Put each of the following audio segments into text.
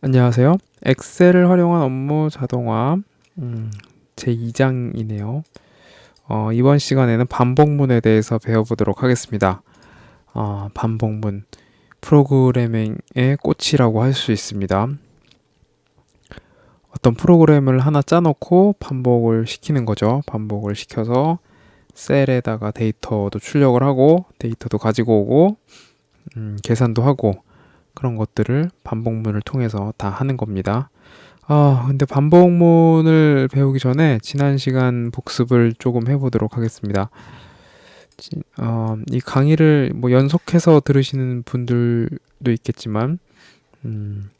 안녕하세요. 엑셀을 활용한 업무 자동화 음, 제 2장이네요. 어, 이번 시간에는 반복문에 대해서 배워보도록 하겠습니다. 어, 반복문 프로그래밍의 꽃이라고 할 수 있습니다. 어떤 프로그램을 하나 짜놓고 반복을 시키는 거죠. 반복을 시켜서 셀에다가 데이터도 출력을 하고 데이터도 가지고 오고 음, 계산도 하고 그런 것들을 반복문을 통해서 다 하는 겁니다. 아, 근데 반복문을 배우기 전에 지난 시간 복습을 조금 해보도록 하겠습니다. 어, 이 강의를 뭐 연속해서 들으시는 분들도 있겠지만, 음,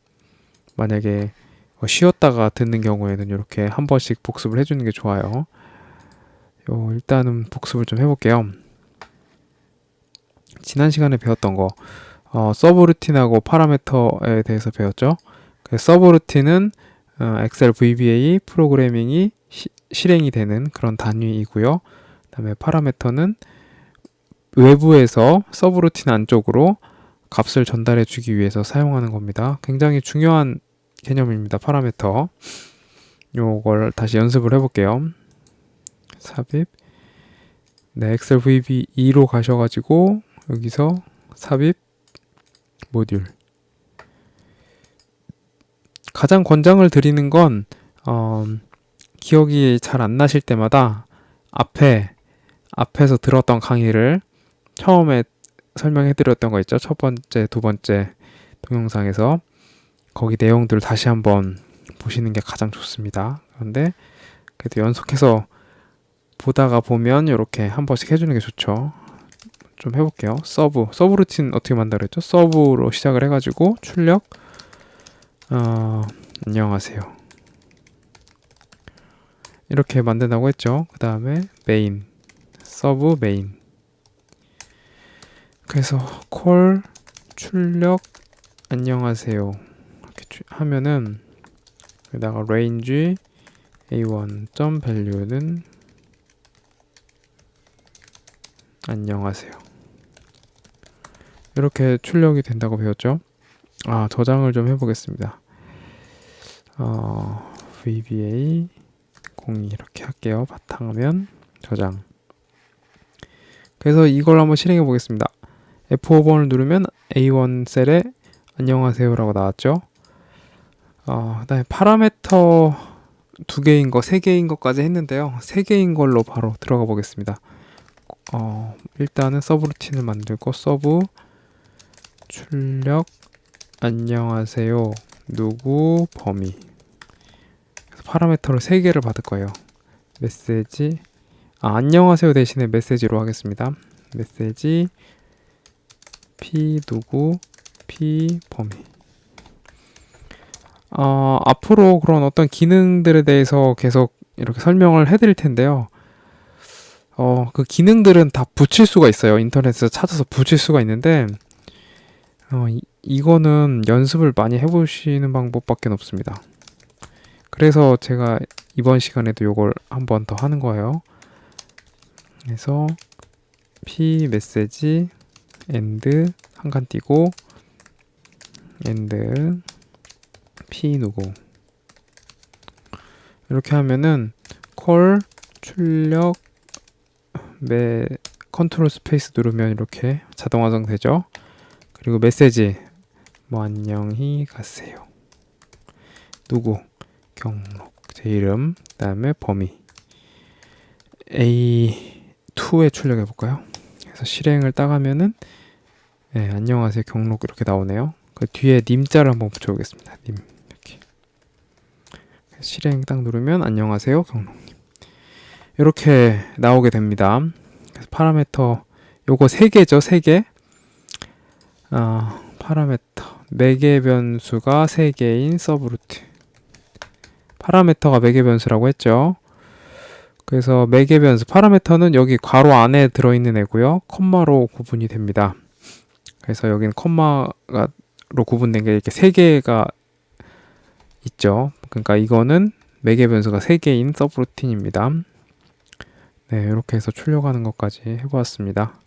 만약에 쉬었다가 듣는 경우에는 이렇게 한 번씩 복습을 해주는 게 좋아요. 요, 일단은 복습을 좀 해볼게요. 지난 시간에 배웠던 거, 어, 서브루틴하고 파라메터에 대해서 배웠죠. 그 서브루틴은 어, 엑셀 VBA 프로그래밍이 시, 실행이 되는 그런 단위이고요. 그다음에 파라메터는 외부에서 서브루틴 안쪽으로 값을 전달해 주기 위해서 사용하는 겁니다. 굉장히 중요한 개념입니다. 파라메터. 요걸 다시 연습을 해 볼게요. 삽입. 네, 엑셀 VB2로 가셔 가지고 여기서 삽입 모듈. 가장 권장을 드리는 건 어, 기억이 잘 안 나실 때마다 앞에 앞에서 들었던 강의를 처음에 설명해 드렸던 거 있죠. 첫 번째, 두 번째 동영상에서 거기 내용들 다시 한번 보시는 게 가장 좋습니다. 그런데 그래도 연속해서 보다가 보면 이렇게 한 번씩 해주는 게 좋죠. 좀 해볼게요. 서브, 서브 루틴 어떻게 만들었죠? 서브로 시작을 해가지고 출력. 어, 안녕하세요. 이렇게 만든다고 했죠. 그 다음에 메인, 서브 메인. 그래서 콜 출력 안녕하세요. 이렇게 하면은 여기다가 range a1 value는 안녕하세요. 이렇게 출력이 된다고 배웠죠. 아 저장을 좀 해보겠습니다. 어, VBA 02 이렇게 할게요. 바탕화면 저장. 그래서 이걸 한번 실행해 보겠습니다. F5번을 누르면 A1 셀에 안녕하세요라고 나왔죠. 어, 그다음에 파라메터 두 개인 거, 세 개인 것까지 했는데요. 세 개인 걸로 바로 들어가 보겠습니다. 어, 일단은 서브루틴을 만들고 서브 출력 안녕하세요. 누구 범위 파라메터를 3개를 받을 거예요. 메시지 아, 안녕하세요 대신에 메시지로 하겠습니다. 메시지 p 누구 p 범위 어, 앞으로 그런 어떤 기능들에 대해서 계속 이렇게 설명을 해드릴 텐데요. 어, 그 기능들은 다 붙일 수가 있어요. 인터넷에서 찾아서 붙일 수가 있는데 어, 이, 이거는 연습을 많이 해보시는 방법밖에 없습니다. 그래서 제가 이번 시간에도 이걸 한 번 더 하는 거예요. 그래서 p 메시지 end 한칸 띄고 end p 누구 이렇게 하면은 콜 출력 매 컨트롤 스페이스 누르면 이렇게 자동 화성 되죠. 그리고 메시지 뭐 안녕히 가세요. 누구 경록 제 이름 그다음에 범위 A2에 출력해 볼까요? 그래서 실행을 따가면은 네, 안녕하세요 경록 이렇게 나오네요. 그 뒤에 님자를 한번 붙여보겠습니다. 님 이렇게 실행 딱 누르면 안녕하세요 경록님 이렇게 나오게 됩니다. 그래서 파라메터 요거 세 개죠 세 개. 어, 파라메터. 매개 변수가 3개인 서브루트. 파라메터가 매개 변수라고 했죠. 그래서 매개 변수. 파라메터는 여기 괄호 안에 들어있는 애고요. 컴마로 구분이 됩니다. 그래서 여기는 컴마로 구분된 게 이렇게 3개가 있죠. 그러니까 이거는 매개 변수가 3개인 서브루틴입니다. 네 이렇게 해서 출력하는 것까지 해보았습니다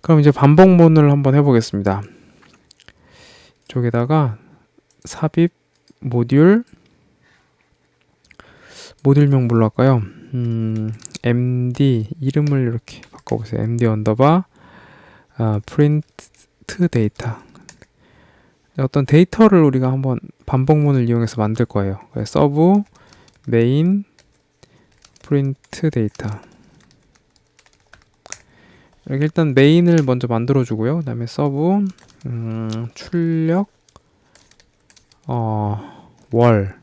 그럼 이제 반복문을 한번 해보겠습니다. 쪽에다가 삽입 모듈 모듈명 뭘로 할까요? 음, md 이름을 이렇게 바꿔보세요. md 언더바 아, 프린트 데이터 어떤 데이터를 우리가 한번 반복문을 이용해서 만들 거예요. 서브 메인 프린트 데이터 여기 일단 메인을 먼저 만들어 주고요. 그다음에 서브 음, 출력 어, 월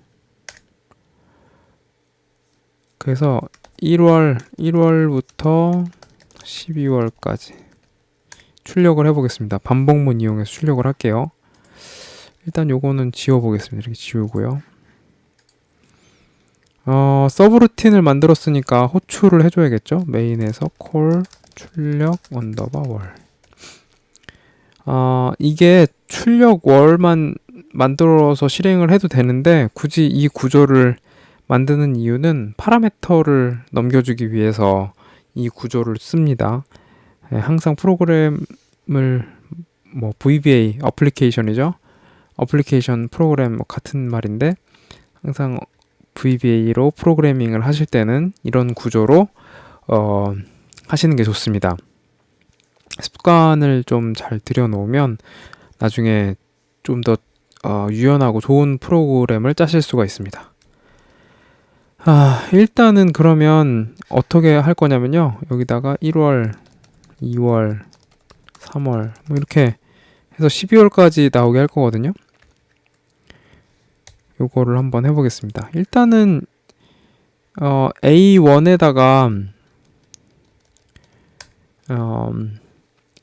그래서 1월 1월부터 12월까지 출력을 해보겠습니다. 반복문 이용해서 출력을 할게요. 일단 요거는 지워보겠습니다. 이렇게 지우고요. 어, 서브루틴을 만들었으니까 호출을 해줘야겠죠? 메인에서 콜 출력 언더바 월. 어, 이게 출력 월만 만들어서 실행을 해도 되는데 굳이 이 구조를 만드는 이유는 파라메터를 넘겨주기 위해서 이 구조를 씁니다. 예, 항상 프로그램을 뭐 VBA 어플리케이션이죠. 어플리케이션 프로그램 뭐 같은 말인데 항상 VBA로 프로그래밍을 하실 때는 이런 구조로 어, 하시는 게 좋습니다. 습관을 좀 잘 들여놓으면 나중에 좀더 어, 유연하고 좋은 프로그램을 짜실 수가 있습니다. 아, 일단은 그러면 어떻게 할 거냐면요. 여기다가 1월, 2월, 3월 뭐 이렇게 해서 12월까지 나오게 할 거거든요. 요거를 한번 해보겠습니다. 일단은 어, A1에다가 어,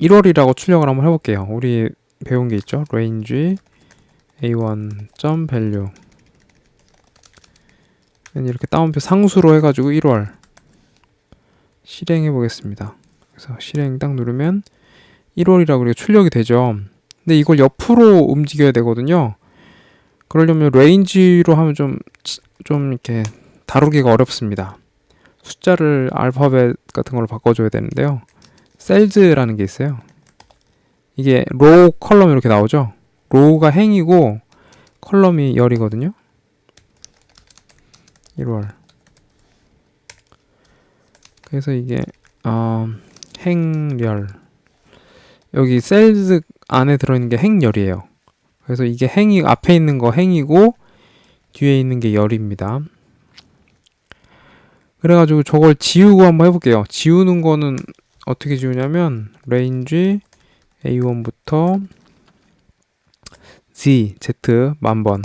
1월이라고 출력을 한번 해볼게요. 우리 배운 게 있죠. range a1 value 이렇게 따옴표 상수로 해가지고 1월 실행해 보겠습니다. 그래서 실행 딱 누르면 1월이라고 이렇게 출력이 되죠. 근데 이걸 옆으로 움직여야 되거든요. 그러려면 레인지로 하면 좀, 좀 이렇게 다루기가 어렵습니다. 숫자를 알파벳 같은 걸로 바꿔줘야 되는데요. 셀즈라는 게 있어요. 이게 로우 컬럼 이렇게 나오죠. 로우가 행이고 컬럼이 열이거든요. 1월. 그래서 이게 어, 행열. 여기 셀즈 안에 들어있는 게 행열이에요. 그래서 이게 행이 앞에 있는 거 행이고 뒤에 있는 게 열입니다. 그래가지고 저걸 지우고 한번 해볼게요. 지우는 거는 어떻게 지우냐면 range a1부터 z z 만번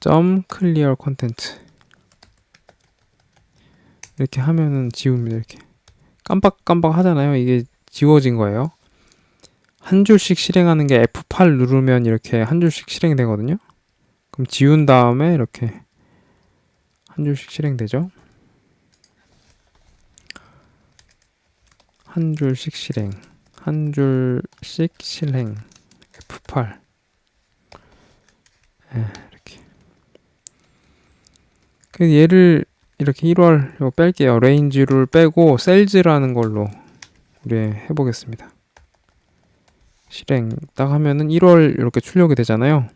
점 클리어 콘텐트 이렇게 하면은 지웁니다. 이렇게 깜빡깜빡 하잖아요. 이게 지워진 거예요. 한 줄씩 실행하는 게 F8 누르면 이렇게 한 줄씩 실행되거든요. 그럼 지운 다음에 이렇게 한 줄씩 실행되죠. 한 줄씩 실행, 한 줄씩 실행, F8. 네, 이렇게. 그 얘를 이렇게 1월 이거 뺄게요. 레인지를 빼고 셀즈라는 걸로 우리 해보겠습니다. 실행 딱 하면은 1월 이렇게 출력이 되잖아요.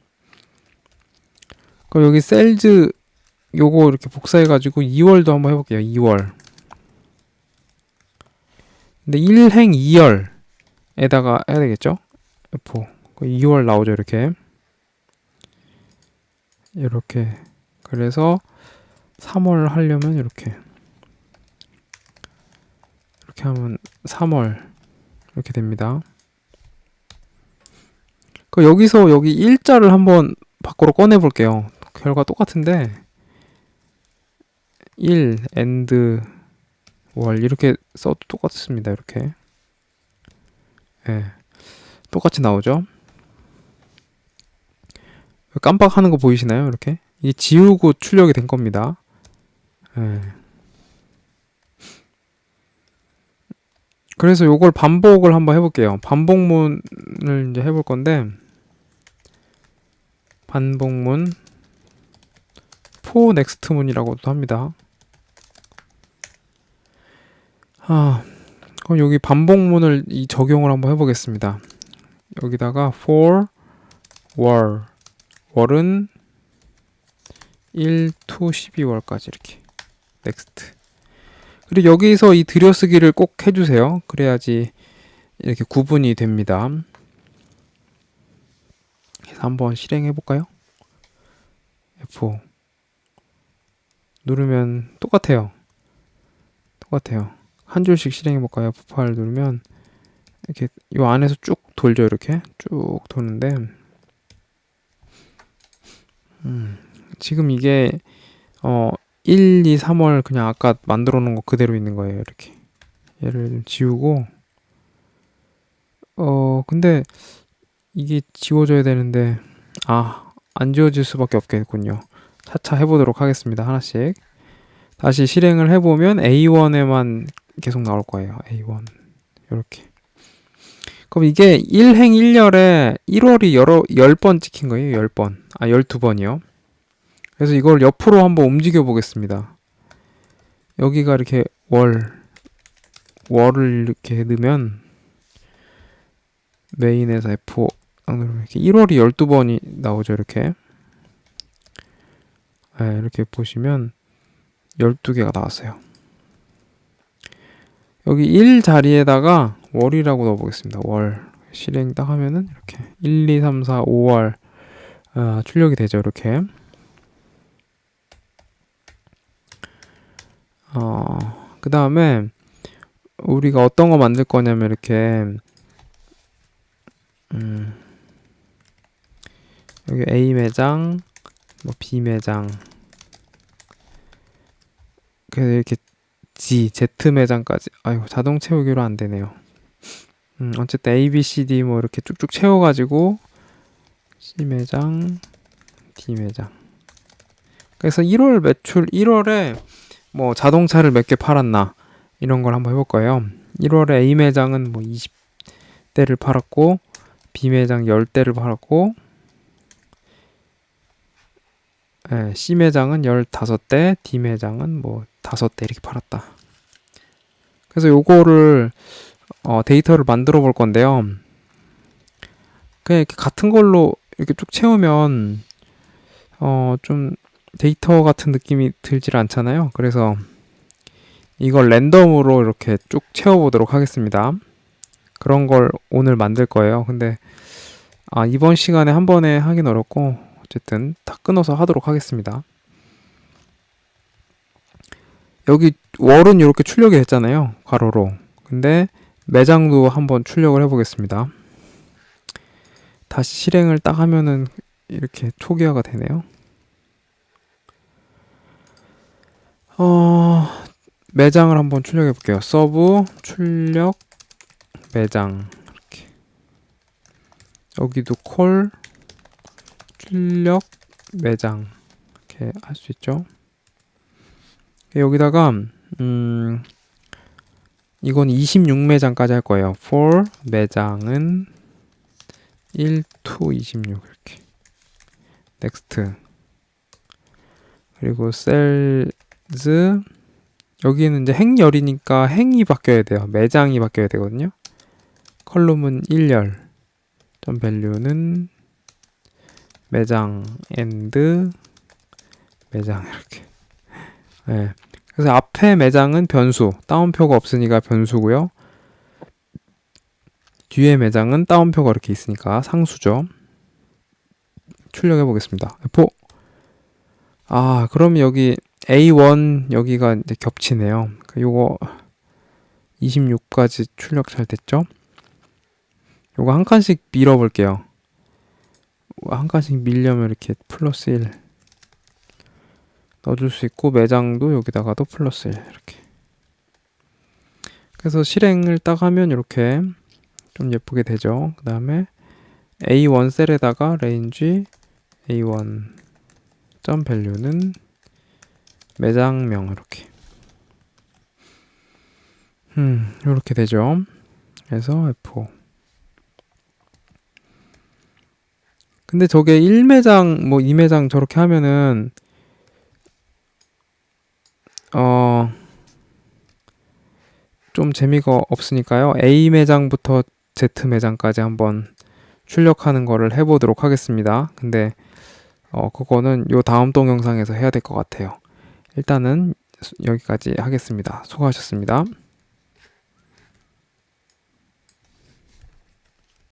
그럼 여기 셀즈 요거 이렇게 복사해 가지고 2월도 한번 해볼게요. 2월. 근데 1행 2열에다가 해야 되겠죠? F 2월 나오죠 이렇게 이렇게 그래서 3월 하려면 이렇게 이렇게 하면 3월 이렇게 됩니다. 그 여기서 여기 일자를 한번 밖으로 꺼내 볼게요. 결과 똑같은데 1 엔드 월 이렇게 써도 똑같습니다. 이렇게 예 네, 똑같이 나오죠. 깜빡하는 거 보이시나요? 이렇게 이 지우고 출력이 된 겁니다. 예. 그래서 요걸 반복을 한번 해볼게요. 반복문을 이제 해볼 건데 반복문 포 넥스트 문이라고도 합니다. 아, 그럼 여기 반복문을 이 적용을 한번 해보겠습니다. 여기다가 for were. 월은 1 to 12월까지 이렇게. 넥스트 그리고 여기서 이 들여쓰기를 꼭 해주세요. 그래야지 이렇게 구분이 됩니다. 그래서 한번 실행해 볼까요? F5 누르면 똑같아요. 똑같아요 한 줄씩 실행해 볼까요? F8 누르면 이렇게 요 안에서 쭉 돌죠 이렇게? 쭉 도는데. 음, 지금 이게 어 1, 2, 3월 그냥 아까 만들어 놓은 거 그대로 있는 거예요 이렇게. 얘를 좀 지우고. 어 근데 이게 지워져야 되는데 아 안 지워질 수밖에 없겠군요. 차차 해보도록 하겠습니다 하나씩. 다시 실행을 해보면 A1에만 계속 나올 거예요. A1 이렇게. 그럼 이게 1행 1열에 1월이 여러 10번 찍힌 거예요? 10번. 아 12번이요? 그래서 이걸 옆으로 한번 움직여 보겠습니다. 여기가 이렇게 월 월을 이렇게 넣으면 메인에서 F5 딱 누르면 이렇게 1월이 12번이 나오죠 이렇게. 네, 이렇게 보시면 12개가 나왔어요 여기 1 자리에다가 월이라고 넣어보겠습니다. 월. 실행 딱 하면은 이렇게 1, 2, 3, 4, 5월. 아, 출력이 되죠 이렇게. 어, 그 다음에 우리가 어떤 거 만들 거냐면 이렇게 음, 여기 A 매장, 뭐 B 매장, 그래서 이렇게 G, Z 매장까지. 아이고 자동 채우기로 안 되네요. 음, 어쨌든 A, B, C, D 뭐 이렇게 쭉쭉 채워가지고 C 매장, D 매장. 그래서 1월 매출 1월에 뭐 자동차를 몇 개 팔았나 이런 걸 한번 해볼 거예요. 1월에 A 매장은 뭐 20대를 팔았고 B 매장 10대를 팔았고 예, C 매장은 15대, D 매장은 뭐 5대 이렇게 팔았다. 그래서 요거를 어, 데이터를 만들어 볼 건데요. 그냥 이렇게 같은 걸로 이렇게 쭉 채우면 어, 좀 데이터 같은 느낌이 들질 않잖아요. 그래서 이걸 랜덤으로 이렇게 쭉 채워보도록 하겠습니다. 그런 걸 오늘 만들 거예요. 근데 아, 이번 시간에 한 번에 하긴 어렵고 어쨌든 다 끊어서 하도록 하겠습니다. 여기 월은 이렇게 출력이 됐잖아요. 괄호로. 근데 매장도 한번 출력을 해보겠습니다. 다시 실행을 딱 하면은 이렇게 초기화가 되네요. 어, 매장을 한번 출력해 볼게요. 서브 출력 매장 이렇게 여기도 콜 출력 매장 이렇게 할 수 있죠. 여기다가 음 이건 26매장까지 할 거예요. for 매장은 1 to 26 이렇게 next 그리고 sales 여기는 이제 행열이니까 행이 바뀌어야 돼요. 매장이 바뀌어야 되거든요. 컬럼은 1열 점 밸류는 매장 and 매장 이렇게 네. 그래서 앞에 매장은 변수 다운표가 없으니까 변수고요. 뒤에 매장은 다운표가 이렇게 있으니까 상수죠. 출력해 보겠습니다. F 아 그럼 여기 A1 여기가 이제 겹치네요. 요거 26까지 출력 잘 됐죠? 요거 한 칸씩 밀어 볼게요. 한 칸씩 밀려면 이렇게 플러스 1 넣어줄 수 있고 매장도 여기다가도 플러스 1 이렇게. 그래서 실행을 딱 하면 이렇게 좀 예쁘게 되죠. 그 다음에 A1 셀에다가 레인지 A1 점 밸류는 매장명 이렇게. 음 이렇게 되죠. 그래서 F5 근데 저게 1매장 뭐 2매장 저렇게 하면은 어, 좀 재미가 없으니까요. A 매장부터 Z 매장까지 한번 출력하는 거를 해보도록 하겠습니다. 근데 어, 그거는 요 다음 동영상에서 해야 될 것 같아요. 일단은 수- 여기까지 하겠습니다. 수고하셨습니다.